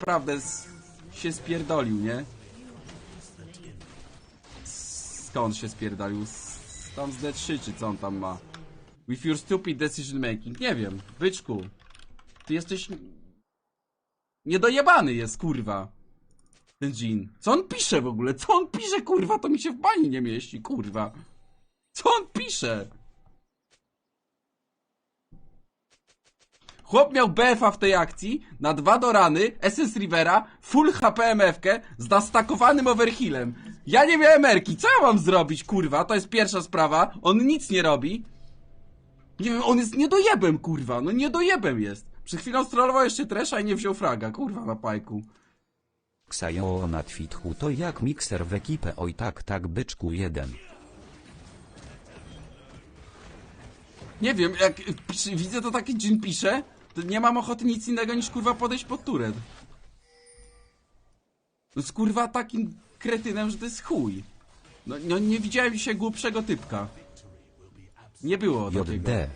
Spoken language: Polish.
naprawdę s- się spierdolił, nie? Skąd się spierdolił? S- Tam z D3 czy co on tam ma? With your stupid decision making. Nie wiem, byczku. Ty jesteś... Niedojebany jest, kurwa. Ten Jean. Co on pisze w ogóle? Co on pisze, kurwa? To mi się w bani nie mieści, kurwa. Co on pisze? Chłop miał BFA w tej akcji, na dwa do rany, SS Rivera, full HP MF-kę z nastakowanym overhealem. Ja nie miałem erki, co ja mam zrobić, kurwa? To jest pierwsza sprawa. On nic nie robi. Nie wiem, on jest niedojebem, kurwa. No niedojebem jest. Przed chwilą strollował jeszcze Tresha i nie wziął fraga, kurwa, na pajku. Ksajo na twitchu to jak mikser w ekipę oj tak tak byczku jeden. Nie wiem, jak widzę to taki Jin pisze, to nie mam ochoty nic innego niż kurwa podejść pod turet. No jest kurwa takim kretynem, że to jest chuj. No, no nie widziałem dzisiaj głupszego typka. Nie było takiego. JD.